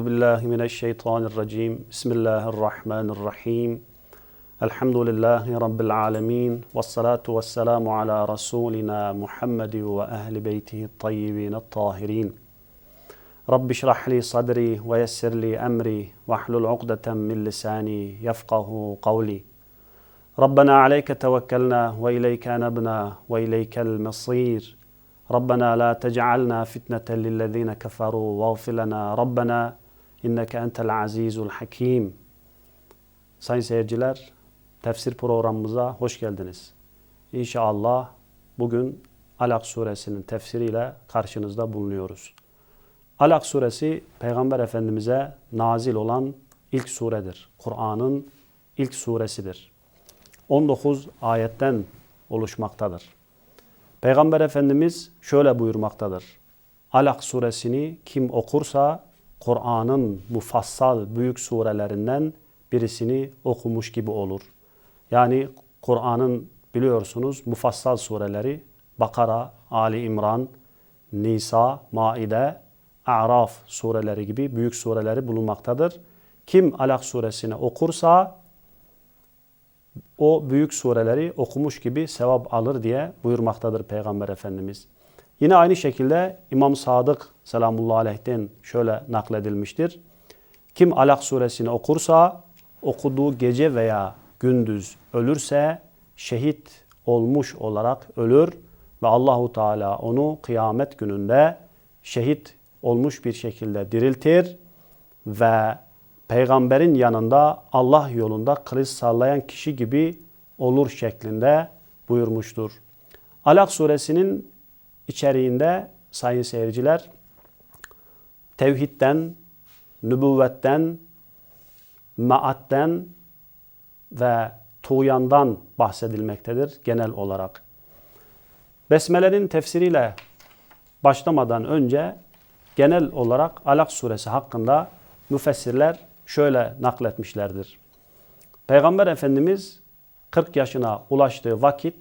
أعوذ بالله من الشيطان الرجيم. بسم الله الرحمن الرحيم. الحمد لله رب العالمين والصلاة والسلام على رسولنا محمد وأهل بيته الطيبين الطاهرين. رب اشرح لي صدري ويسر لي أمري واحلل عقدة من لساني يفقه قولي. ربنا عليك توكلنا وإليك نبنا وإليك المصير. ربنا لا تجعلنا فتنة للذين كفروا واغفر لنا ربنا İnneke entel azizul hakim. Sayın seyirciler, tefsir programımıza hoş geldiniz. İnşallah bugün Alak suresinin tefsiriyle karşınızda bulunuyoruz. Alak suresi Peygamber Efendimiz'e nazil olan ilk suredir. Kur'an'ın ilk suresidir. 19 ayetten oluşmaktadır. Peygamber Efendimiz şöyle buyurmaktadır. Alak suresini kim okursa Kur'an'ın mufassal büyük surelerinden birisini okumuş gibi olur. Yani Kur'an'ın biliyorsunuz mufassal sureleri Bakara, Ali İmran, Nisa, Maide, A'raf sureleri gibi büyük sureleri bulunmaktadır. Kim Alak suresini okursa o büyük sureleri okumuş gibi sevap alır diye buyurmaktadır Peygamber Efendimiz. Yine aynı şekilde İmam Sadık selamullahi aleyh'ten şöyle nakledilmiştir. Kim Alak suresini okursa okuduğu gece veya gündüz ölürse şehit olmuş olarak ölür ve Allahu Teala onu kıyamet gününde şehit olmuş bir şekilde diriltir ve peygamberin yanında Allah yolunda kılıç sallayan kişi gibi olur şeklinde buyurmuştur. Alak suresinin içeriğinde sayın seyirciler tevhidden, nübüvvetten, maatten ve tuğyandan bahsedilmektedir genel olarak. Besmele'nin tefsiriyle başlamadan önce genel olarak Alak suresi hakkında müfessirler şöyle nakletmişlerdir. Peygamber Efendimiz 40 yaşına ulaştığı vakit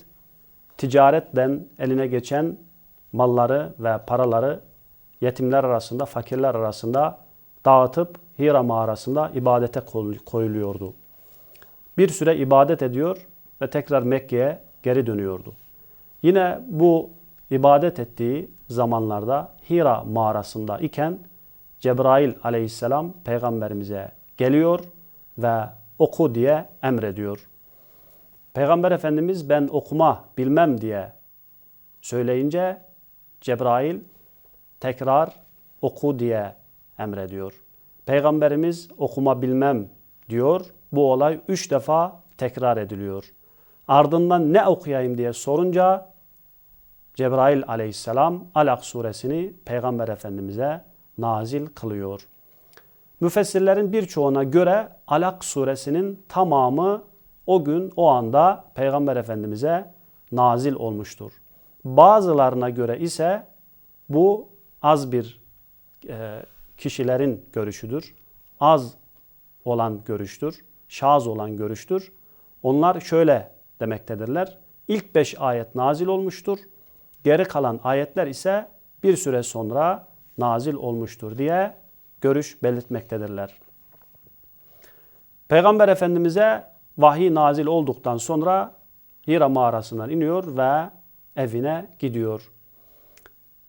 ticaretten eline geçen malları ve paraları yetimler arasında, fakirler arasında dağıtıp Hira mağarasında ibadete koyuluyordu. Bir süre ibadet ediyor ve tekrar Mekke'ye geri dönüyordu. Yine bu ibadet ettiği zamanlarda Hira mağarasında iken Cebrail aleyhisselam peygamberimize geliyor ve oku diye emrediyor. Peygamber Efendimiz ben okuma bilmem diye söyleyince Cebrail tekrar oku diye emrediyor. Peygamberimiz okuma bilmem diyor. Bu olay üç defa tekrar ediliyor. Ardından ne okuyayım diye sorunca Cebrail aleyhisselam Alak suresini Peygamber Efendimiz'e nazil kılıyor. Müfessirlerin birçoğuna göre Alak suresinin tamamı o gün o anda Peygamber Efendimiz'e nazil olmuştur. Bazılarına göre ise bu az bir e, kişilerin görüşüdür. Az olan görüştür. Şaz olan görüştür. Onlar şöyle demektedirler. İlk beş ayet nazil olmuştur. Geri kalan ayetler ise bir süre sonra nazil olmuştur diye görüş belirtmektedirler. Peygamber Efendimiz'e vahiy nazil olduktan sonra Hira mağarasından iniyor ve evine gidiyor.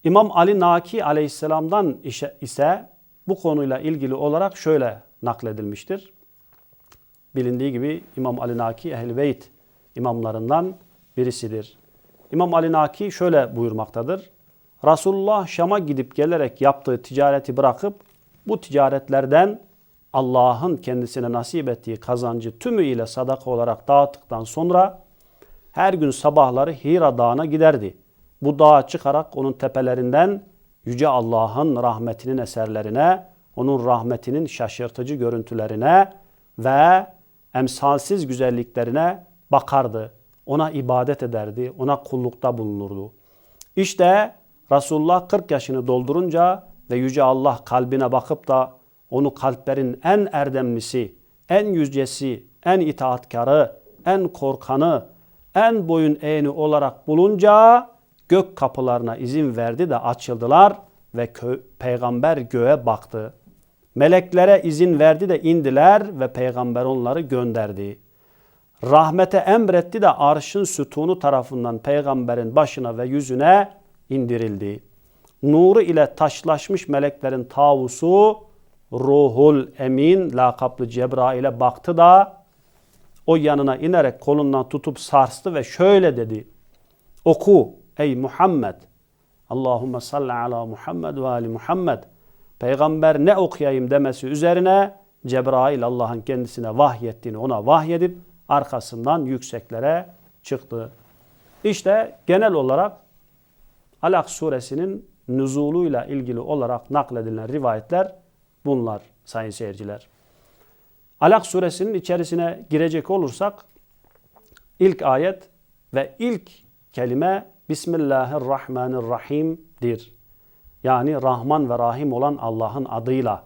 İmam Ali Naki aleyhisselamdan ise bu konuyla ilgili olarak şöyle nakledilmiştir. Bilindiği gibi İmam Ali Naki Ehl-i Beyt imamlarından birisidir. İmam Ali Naki şöyle buyurmaktadır. Resulullah Şam'a gidip gelerek yaptığı ticareti bırakıp bu ticaretlerden Allah'ın kendisine nasip ettiği kazancı tümüyle sadaka olarak dağıttıktan sonra her gün sabahları Hira Dağı'na giderdi. Bu dağa çıkarak onun tepelerinden Yüce Allah'ın rahmetinin eserlerine, onun rahmetinin şaşırtıcı görüntülerine ve emsalsiz güzelliklerine bakardı. Ona ibadet ederdi, ona kullukta bulunurdu. İşte Resulullah 40 yaşını doldurunca ve Yüce Allah kalbine bakıp da onu kalplerin en erdemlisi, en yücesi, en itaatkarı, en korkanı, en boyun eğeni olarak bulunca gök kapılarına izin verdi de açıldılar ve peygamber göğe baktı. Meleklere izin verdi de indiler ve peygamber onları gönderdi. Rahmete emretti de arşın sütunu tarafından peygamberin başına ve yüzüne indirildi. Nuru ile taşlaşmış meleklerin tavusu Ruhul Emin lakaplı Cebrail'e baktı da o yanına inerek kolundan tutup sarstı ve şöyle dedi. Oku ey Muhammed. Allahümme salli ala Muhammed ve ali Muhammed. Peygamber ne okuyayım demesi üzerine Cebrail Allah'ın kendisine vahyettiğini ona vahyedip arkasından yükseklere çıktı. İşte genel olarak Alak suresinin nüzuluyla ilgili olarak nakledilen rivayetler bunlar sayın seyirciler. Alak suresinin içerisine girecek olursak ilk ayet ve ilk kelime Bismillahirrahmanirrahim'dir. Yani Rahman ve Rahim olan Allah'ın adıyla.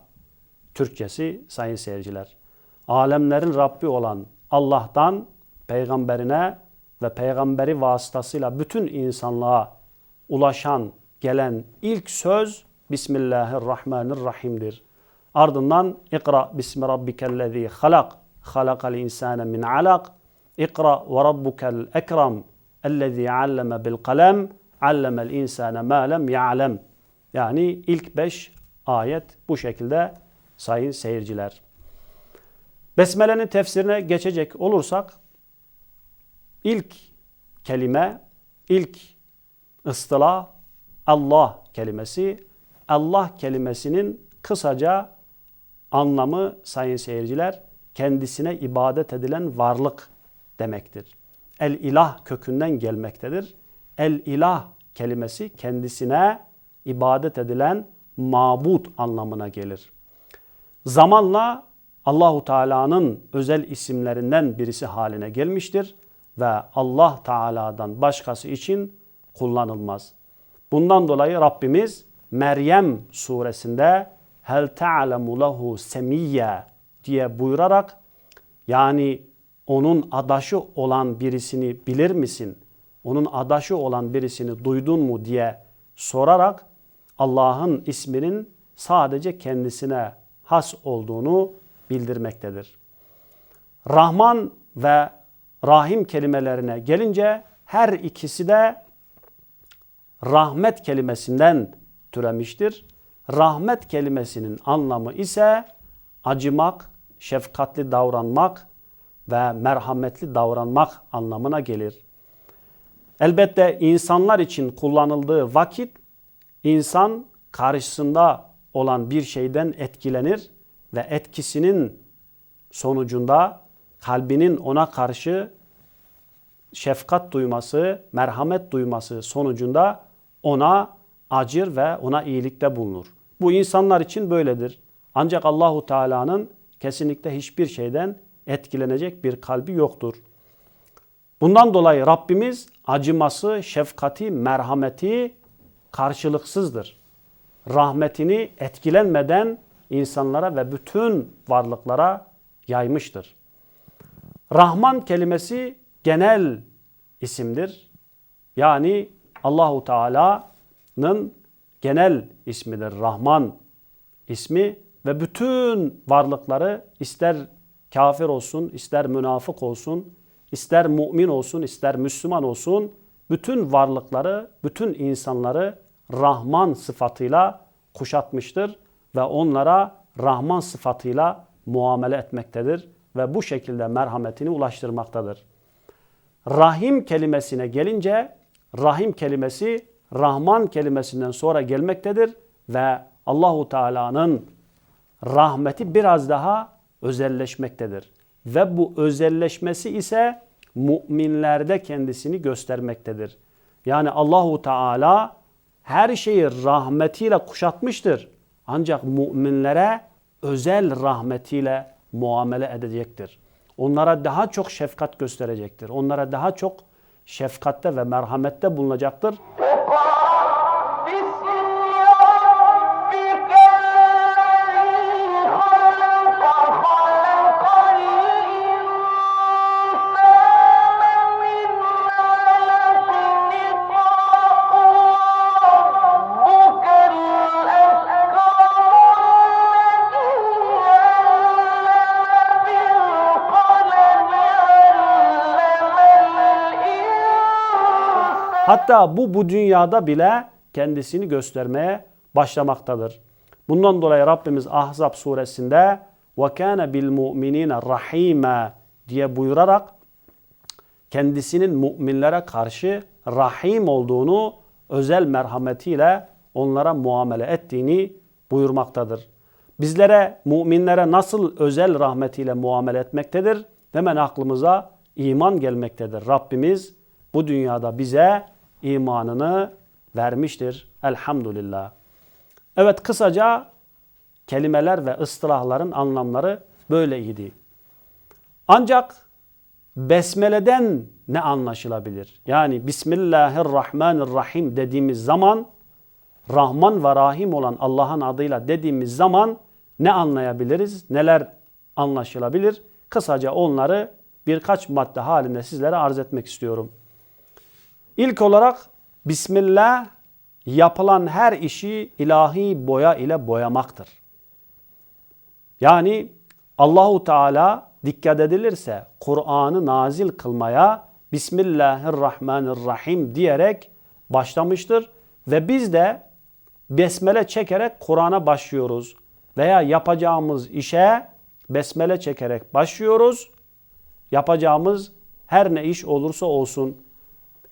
Türkçesi sayın seyirciler. Alemlerin Rabbi olan Allah'tan peygamberine ve peygamberi vasıtasıyla bütün insanlığa ulaşan, gelen ilk söz Bismillahirrahmanirrahim'dir. Ardından İkra bismi rabbikellezî halak. Halakal insâne min alak. İkra ve rabbukel ekrem. Ellezî alleme bil kalem. Allemel insâne mâ lem ya'lem. Yani ilk beş ayet bu şekilde sayın seyirciler. Besmele'nin tefsirine geçecek olursak ilk kelime, ilk ıstılah Allah kelimesi. Allah kelimesinin kısaca anlamı sayın seyirciler kendisine ibadet edilen varlık demektir. El ilah kökünden gelmektedir. El ilah kelimesi kendisine ibadet edilen mabut anlamına gelir. Zamanla Allahu Teala'nın özel isimlerinden birisi haline gelmiştir ve Allah Teala'dan başkası için kullanılmaz. Bundan dolayı Rabbimiz Meryem suresinde hel ta'lemu lehu semiyya diye buyurarak yani onun adaşı olan birisini bilir misin? Onun adaşı olan birisini duydun mu diye sorarak Allah'ın isminin sadece kendisine has olduğunu bildirmektedir. Rahman ve Rahim kelimelerine gelince her ikisi de rahmet kelimesinden türemiştir. Rahmet kelimesinin anlamı ise acımak, şefkatli davranmak ve merhametli davranmak anlamına gelir. Elbette insanlar için kullanıldığı vakit insan karşısında olan bir şeyden etkilenir ve etkisinin sonucunda kalbinin ona karşı şefkat duyması, merhamet duyması sonucunda ona acır ve ona iyilikte bulunur. Bu insanlar için böyledir. Ancak Allahu Teala'nın kesinlikle hiçbir şeyden etkilenecek bir kalbi yoktur. Bundan dolayı Rabbimiz acıması, şefkati, merhameti karşılıksızdır. Rahmetini etkilenmeden insanlara ve bütün varlıklara yaymıştır. Rahman kelimesi genel isimdir. Yani Allahu Teala'nın genel ismidir. Rahman ismi ve bütün varlıkları ister kafir olsun, ister münafık olsun, ister mümin olsun, ister Müslüman olsun, bütün varlıkları, bütün insanları Rahman sıfatıyla kuşatmıştır ve onlara Rahman sıfatıyla muamele etmektedir ve bu şekilde merhametini ulaştırmaktadır. Rahim kelimesine gelince Rahim kelimesi Rahman kelimesinden sonra gelmektedir ve Allahu Teala'nın rahmeti biraz daha özelleşmektedir. Ve bu özelleşmesi ise müminlerde kendisini göstermektedir. Yani Allahu Teala her şeyi rahmetiyle kuşatmıştır. Ancak müminlere özel rahmetiyle muamele edecektir. Onlara daha çok şefkat gösterecektir. Onlara daha çok şefkatte ve merhamette bulunacaktır. Hatta bu bu dünyada bile kendisini göstermeye başlamaktadır. Bundan dolayı Rabbimiz Ahzab suresinde ve kana bil mu'minina rahime diye buyurarak kendisinin müminlere karşı rahim olduğunu, özel merhametiyle onlara muamele ettiğini buyurmaktadır. Bizlere, müminlere nasıl özel rahmetiyle muamele etmektedir? Hemen aklımıza iman gelmektedir. Rabbimiz bu dünyada bize imanını vermiştir. Elhamdülillah. Evet kısaca kelimeler ve ıstılahların anlamları böyleydi. Ancak Besmele'den ne anlaşılabilir? Yani Bismillahirrahmanirrahim dediğimiz zaman Rahman ve Rahim olan Allah'ın adıyla dediğimiz zaman ne anlayabiliriz? Neler anlaşılabilir? Kısaca onları birkaç madde halinde sizlere arz etmek istiyorum. İlk olarak Bismillah yapılan her işi ilahi boya ile boyamaktır. Yani Allahu Teala dikkat edilirse Kur'an'ı nazil kılmaya Bismillahirrahmanirrahim diyerek başlamıştır ve biz de besmele çekerek Kur'an'a başlıyoruz veya yapacağımız işe besmele çekerek başlıyoruz. Yapacağımız her ne iş olursa olsun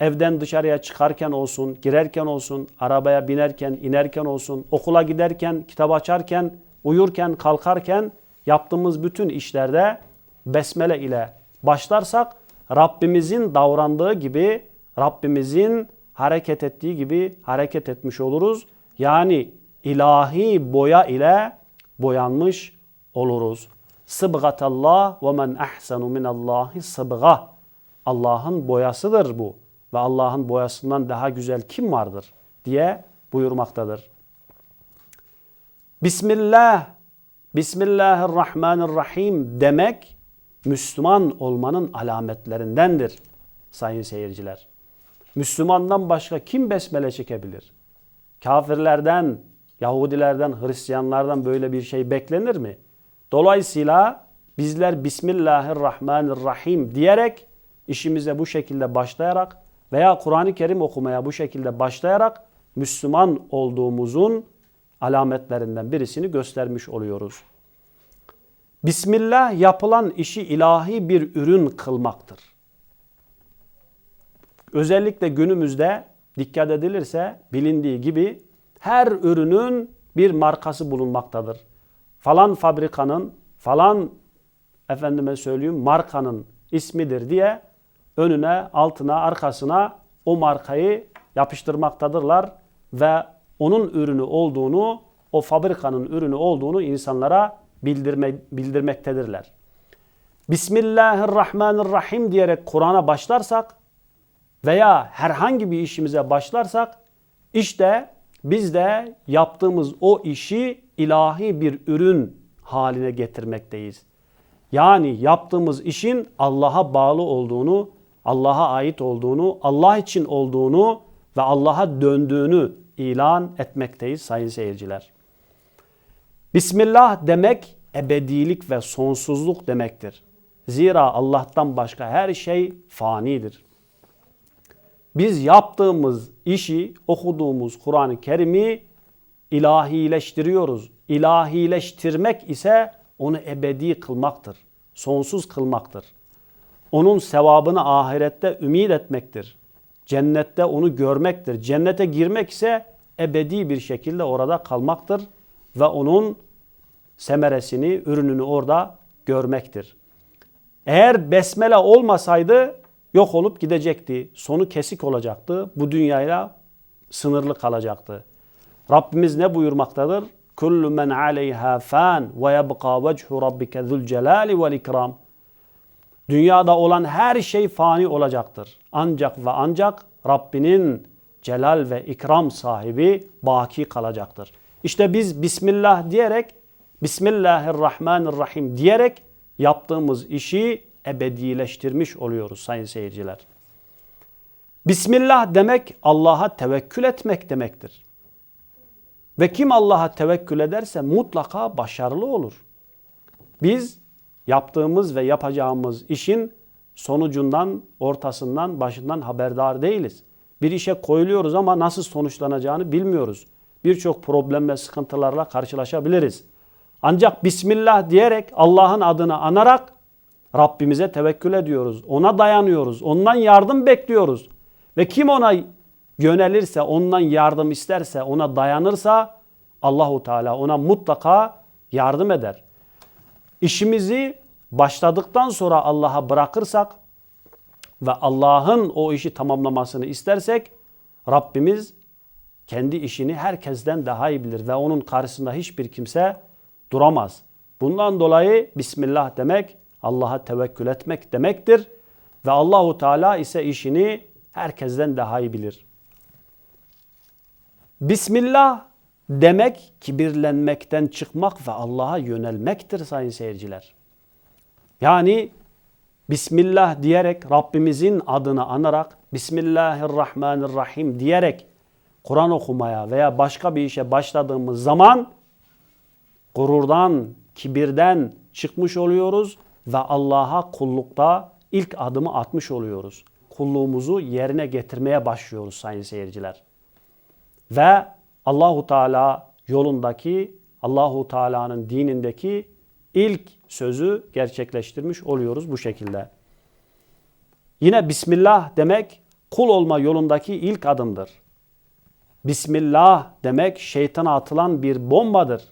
evden dışarıya çıkarken olsun, girerken olsun, arabaya binerken, inerken olsun, okula giderken, kitap açarken, uyurken, kalkarken yaptığımız bütün işlerde besmele ile başlarsak Rabbimizin davrandığı gibi, Rabbimizin hareket ettiği gibi hareket etmiş oluruz. Yani ilahi boya ile boyanmış oluruz. Sıbgatallah ve men ahsenu minallahi sıbga. Allah'ın boyasıdır bu ve Allah'ın boyasından daha güzel kim vardır diye buyurmaktadır. Bismillah, Bismillahirrahmanirrahim demek Müslüman olmanın alametlerindendir sayın seyirciler. Müslümandan başka kim besmele çekebilir? Kafirlerden, Yahudilerden, Hristiyanlardan böyle bir şey beklenir mi? Dolayısıyla bizler Bismillahirrahmanirrahim diyerek işimize bu şekilde başlayarak veya Kur'an-ı Kerim okumaya bu şekilde başlayarak Müslüman olduğumuzun alametlerinden birisini göstermiş oluyoruz. Bismillah yapılan işi ilahi bir ürün kılmaktır. Özellikle günümüzde dikkat edilirse bilindiği gibi her ürünün bir markası bulunmaktadır. Falan fabrikanın, falan efendime söyleyeyim markanın ismidir diye önüne, altına, arkasına o markayı yapıştırmaktadırlar ve onun ürünü olduğunu, o fabrikanın ürünü olduğunu insanlara bildirme, bildirmektedirler. Bismillahirrahmanirrahim diyerek Kur'an'a başlarsak veya herhangi bir işimize başlarsak işte biz de yaptığımız o işi ilahi bir ürün haline getirmekteyiz. Yani yaptığımız işin Allah'a bağlı olduğunu, Allah'a ait olduğunu, Allah için olduğunu ve Allah'a döndüğünü ilan etmekteyiz sayın seyirciler. Bismillah demek ebedilik ve sonsuzluk demektir. Zira Allah'tan başka her şey fanidir. Biz yaptığımız işi, okuduğumuz Kur'an-ı Kerim'i ilahileştiriyoruz. İlahileştirmek ise onu ebedi kılmaktır. Sonsuz kılmaktır. Onun sevabını ahirette ümit etmektir. Cennette onu görmektir. Cennete girmek ise ebedi bir şekilde orada kalmaktır ve onun semeresini, ürününü orada görmektir. Eğer besmele olmasaydı yok olup gidecekti. Sonu kesik olacaktı. Bu dünyayla sınırlı kalacaktı. Rabbimiz ne buyurmaktadır? Kullu men aleyha fan ve yebqa vechu rabbike zul celali vel ikram. Dünyada olan her şey fani olacaktır. Ancak ve ancak Rabbinin celal ve ikram sahibi baki kalacaktır. İşte biz Bismillah diyerek, Bismillahirrahmanirrahim diyerek yaptığımız işi ebedileştirmiş oluyoruz sayın seyirciler. Bismillah demek Allah'a tevekkül etmek demektir. Ve kim Allah'a tevekkül ederse mutlaka başarılı olur. Biz yaptığımız ve yapacağımız işin sonucundan, ortasından, başından haberdar değiliz. Bir işe koyuluyoruz ama nasıl sonuçlanacağını bilmiyoruz. Birçok problemle, sıkıntılarla karşılaşabiliriz. Ancak Bismillah diyerek Allah'ın adını anarak Rabbimize tevekkül ediyoruz. Ona dayanıyoruz. Ondan yardım bekliyoruz. Ve kim ona yönelirse, ondan yardım isterse, ona dayanırsa Allahu Teala ona mutlaka yardım eder. İşimizi başladıktan sonra Allah'a bırakırsak ve Allah'ın o işi tamamlamasını istersek Rabbimiz kendi işini herkesten daha iyi bilir ve onun karşısında hiçbir kimse duramaz. Bundan dolayı Bismillah demek Allah'a tevekkül etmek demektir ve Allahu Teala ise işini herkesten daha iyi bilir. Bismillah demek kibirlenmekten çıkmak ve Allah'a yönelmektir sayın seyirciler. Yani Bismillah diyerek Rabbimizin adını anarak Bismillahirrahmanirrahim diyerek Kur'an okumaya veya başka bir işe başladığımız zaman gururdan, kibirden çıkmış oluyoruz ve Allah'a kullukta ilk adımı atmış oluyoruz. Kulluğumuzu yerine getirmeye başlıyoruz sayın seyirciler. Ve Allahu Teala yolundaki Allahu Teala'nın dinindeki ilk sözü gerçekleştirmiş oluyoruz bu şekilde. Yine Bismillah demek kul olma yolundaki ilk adımdır. Bismillah demek şeytana atılan bir bombadır.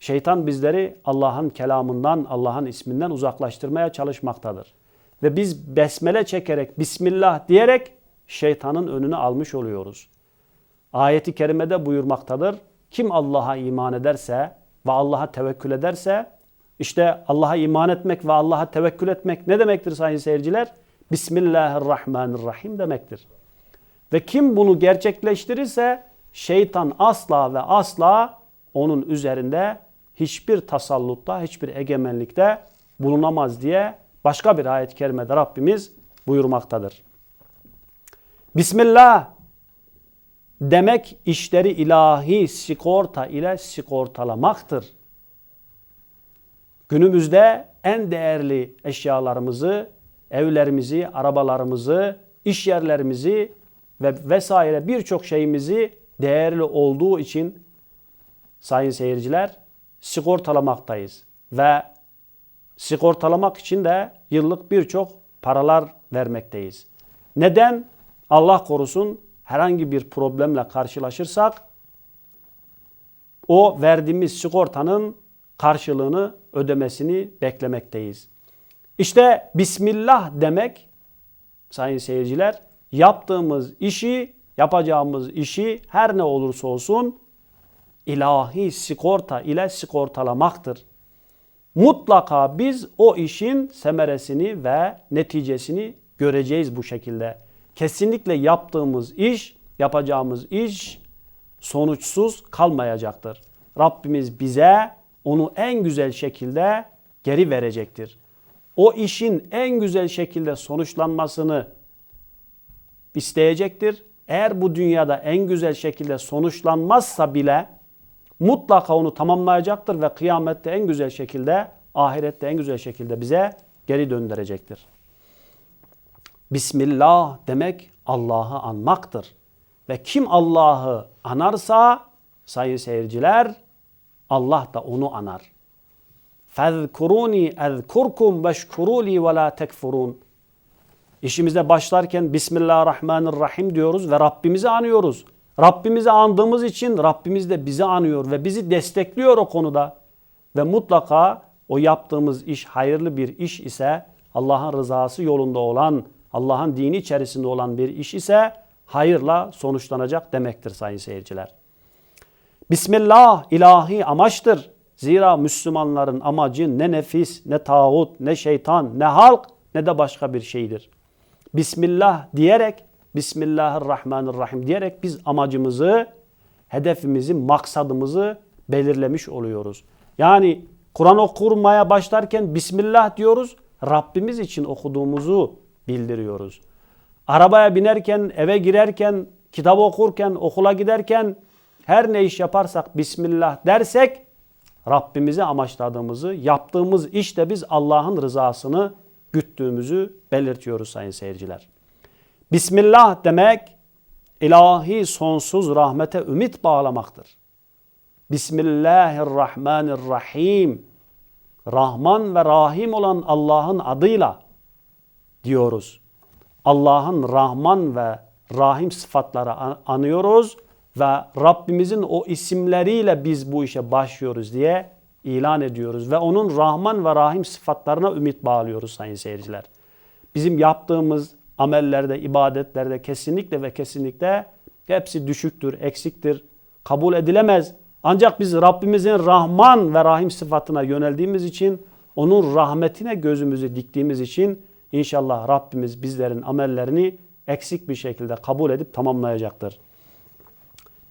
Şeytan bizleri Allah'ın kelamından, Allah'ın isminden uzaklaştırmaya çalışmaktadır. Ve biz besmele çekerek, Bismillah diyerek şeytanın önünü almış oluyoruz. Ayeti kerimede buyurmaktadır. Kim Allah'a iman ederse ve Allah'a tevekkül ederse, işte Allah'a iman etmek ve Allah'a tevekkül etmek ne demektir sayın seyirciler? Bismillahirrahmanirrahim demektir. Ve kim bunu gerçekleştirirse şeytan asla ve asla onun üzerinde hiçbir tasallutta, hiçbir egemenlikte bulunamaz diye başka bir ayet-i kerimede Rabbimiz buyurmaktadır. Bismillah demek işleri ilahi sigorta ile sigortalamaktır. Günümüzde en değerli eşyalarımızı, evlerimizi, arabalarımızı, iş yerlerimizi ve vesaire birçok şeyimizi değerli olduğu için sayın seyirciler sigortalamaktayız. Ve sigortalamak için de yıllık birçok paralar vermekteyiz. Neden? Allah korusun herhangi bir problemle karşılaşırsak o verdiğimiz sigortanın karşılığını ödemesini beklemekteyiz. İşte Bismillah demek sayın seyirciler yaptığımız işi, yapacağımız işi her ne olursa olsun ilahi sigorta ile sigortalamaktır. Mutlaka biz o işin semeresini ve neticesini göreceğiz bu şekilde. Kesinlikle yaptığımız iş, yapacağımız iş sonuçsuz kalmayacaktır. Rabbimiz bize onu en güzel şekilde geri verecektir. O işin en güzel şekilde sonuçlanmasını isteyecektir. Eğer bu dünyada en güzel şekilde sonuçlanmazsa bile mutlaka onu tamamlayacaktır ve kıyamette en güzel şekilde, ahirette en güzel şekilde bize geri döndürecektir. Bismillah demek Allah'ı anmaktır. Ve kim Allah'ı anarsa sayın seyirciler Allah da onu anar. Fezkuruni ezkurkum veşkuruli ve la tekfurun. İşimize başlarken Bismillahirrahmanirrahim diyoruz ve Rabbimizi anıyoruz. Rabbimizi andığımız için Rabbimiz de bizi anıyor ve bizi destekliyor o konuda. Ve mutlaka o yaptığımız iş hayırlı bir iş ise Allah'ın rızası yolunda olan Allah'ın dini içerisinde olan bir iş ise hayırla sonuçlanacak demektir sayın seyirciler. Bismillah ilahi amaçtır. Zira Müslümanların amacı ne nefis, ne tağut, ne şeytan, ne halk, ne de başka bir şeydir. Bismillah diyerek, Bismillahirrahmanirrahim diyerek biz amacımızı, hedefimizi, maksadımızı belirlemiş oluyoruz. Yani Kur'an okumaya başlarken Bismillah diyoruz, Rabbimiz için okuduğumuzu bildiriyoruz. Arabaya binerken, eve girerken, kitap okurken, okula giderken her ne iş yaparsak Bismillah dersek Rabbimizi amaçladığımızı, yaptığımız işte biz Allah'ın rızasını güttüğümüzü belirtiyoruz sayın seyirciler. Bismillah demek ilahi sonsuz rahmete ümit bağlamaktır. Bismillahirrahmanirrahim. Rahman ve Rahim olan Allah'ın adıyla diyoruz. Allah'ın Rahman ve Rahim sıfatları an- anıyoruz ve Rabbimizin o isimleriyle biz bu işe başlıyoruz diye ilan ediyoruz ve onun Rahman ve Rahim sıfatlarına ümit bağlıyoruz sayın seyirciler. Bizim yaptığımız amellerde, ibadetlerde kesinlikle ve kesinlikle hepsi düşüktür, eksiktir, kabul edilemez. Ancak biz Rabbimizin Rahman ve Rahim sıfatına yöneldiğimiz için, onun rahmetine gözümüzü diktiğimiz için inşallah Rabbimiz bizlerin amellerini eksik bir şekilde kabul edip tamamlayacaktır.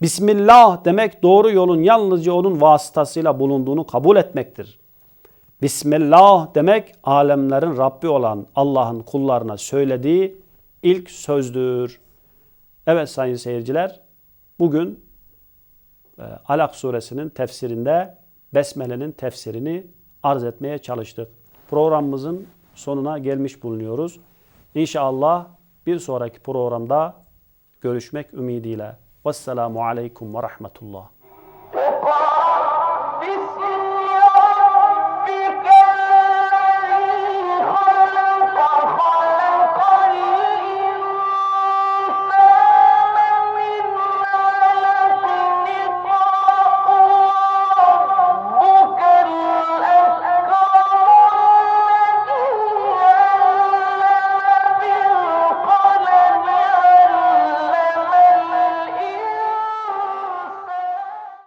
Bismillah demek doğru yolun yalnızca onun vasıtasıyla bulunduğunu kabul etmektir. Bismillah demek alemlerin Rabbi olan Allah'ın kullarına söylediği ilk sözdür. Evet sayın seyirciler, bugün e, Alak suresinin tefsirinde Besmele'nin tefsirini arz etmeye çalıştık. Programımızın sonuna gelmiş bulunuyoruz. İnşallah bir sonraki programda görüşmek ümidiyle. Vesselamu aleyküm ve rahmetullah.